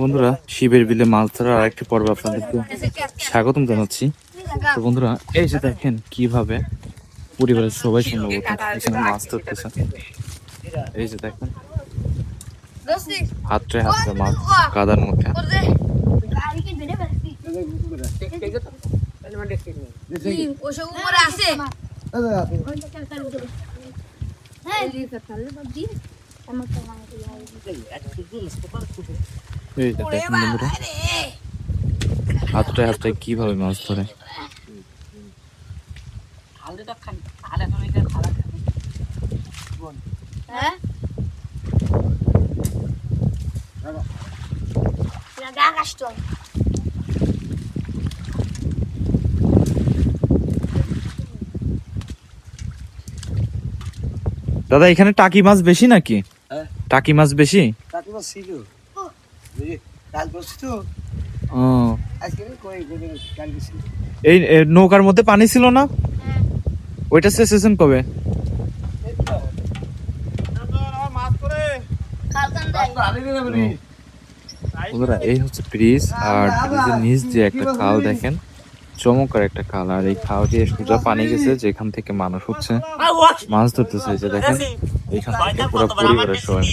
বন্ধুরা, শিবের বিলে মাছ ধরার আরেকটি পর্ব আপনাদেরকে স্বাগতম জানাচ্ছি। তো বন্ধুরা, এই যে দেখেন কীভাবে পরিবারের সবাই সম্ভবত এখানে মাছ ধরতেছে। এই যে দেখেন, হাতরে হাতরে মাছ, কাদার মধ্যে। আছে এই দেখেন বন্ধুরা হাতটায় হাতটায় কীভাবে মাছ ধরে। দাদা এখানে টাকি মাছ বেশি নাকি? হ্যাঁ। টাকি মাছ বেশি? তাকে বস এই নৌকার মধ্যে পানি ছিল না? ওইটা শেষেছেন কবে? বন্ধুরা এই হচ্ছে ব্রিজ আর ব্রিজের নিচ দিয়ে একটা খাল দেখেন। চমৎকার একটা খাল আর এই খাল দিয়ে সোজা পানি গেছে যেখান থেকে মানুষ হচ্ছে মাছ ধরতেছে যে দেখেন এইখান থেকে পুরো পরিবারের সবাই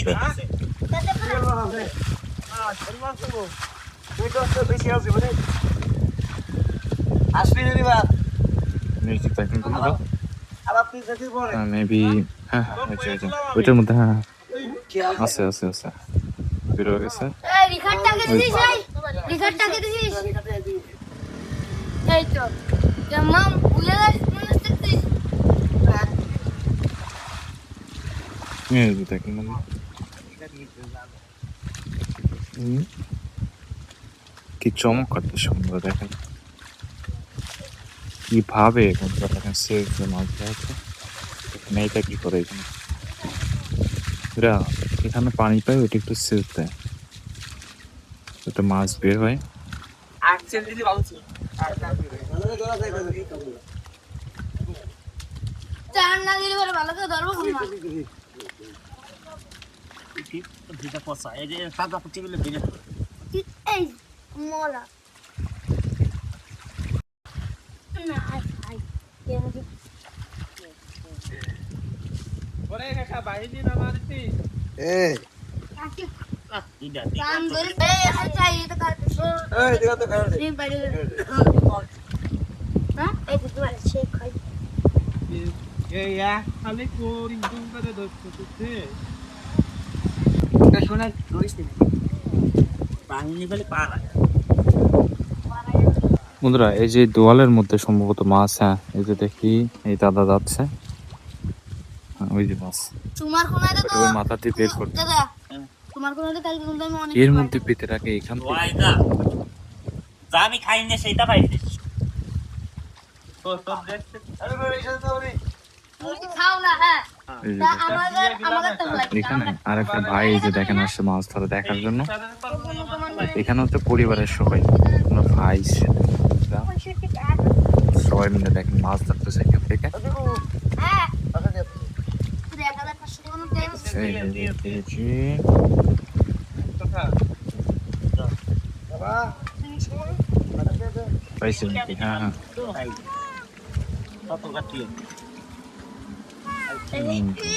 ওইটার মধ্যে হ্যাঁ হ্যাঁ, আছে আছে আছে বের হয়ে গেছে। এই তো জামাম ভুলে গেছিস মনে হচ্ছে মিউজিক দেখেন বন্ধুরা হুম। কি চমৎকার বন্ধুরা, দেখেন। কীভাবে বন্ধুরা, দেখেন সেফ মাছ ধরা হচ্ছে এখানে এটা কি করে, এখানে? এখানে পানি পায়, ওইটা একটু সেফ দেয়। যাতে মাছ বের হয়। ভালো করে ধরবো কোন মাছ এই মলা। না আই আই এরকম এই। কাম ধরে এই আচ্ছা এটা কার এই দিগা তো খাও এই বাইরে হ্যাঁ এই তো তোমার শেখ হয় বলে বন্ধুরা এই যে দোয়ালের মধ্যে সম্ভবত মাছ হ্যাঁ এই যে দেখি এই দাদা যাচ্ছে। হ্যাঁ, ওই যে মাছ। তোমার কোনায় তো ওই মাথা দিয়ে বের করতে দাদা তোমার কোনায় তো কালকে কিন্তু আমি অনেক এর মধ্যে পেতে রাখে এখান থেকে। আমি খাই না খাও না হ্যাঁ। এই যে তা দেখেন। আমাদের আমাদের তো লাগে এখানে আর একটা ভাই যে দেখেন আসছে মাছ ধরা দেখার জন্য। এখানে হচ্ছে পরিবারের সবাই। ভাই সবাই মিলে দেখেন মাছ ধরতেছে এখান থেকে। হ্যাঁ আচ্ছা নাকি?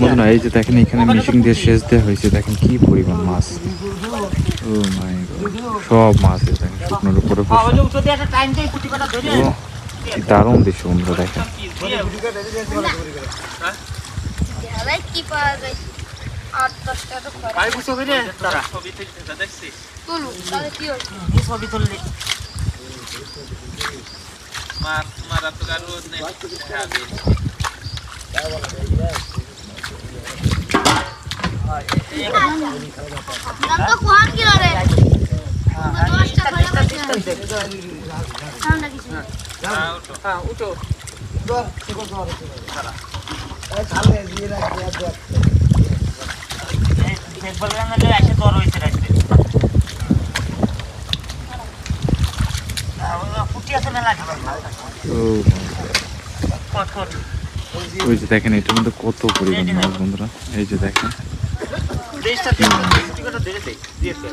হ্যাঁ এই যে দেখেন, এখানে মেশিন দিয়ে সেচ দেওয়া হয়েছে দেখেন কি পরিমাণ মাছ সব মাছ এই দেখেন শুকনোর উপরে কি দারুণ দৃশ্য বন্ধুরা দেখেন। দেখালাই কি পাওয়া ওই যে দেখেন এটার মধ্যে কত পরিমাণ মাছ বন্ধুরা। এই যে দেখেন। দেশটা দিয়ে দিয়েছে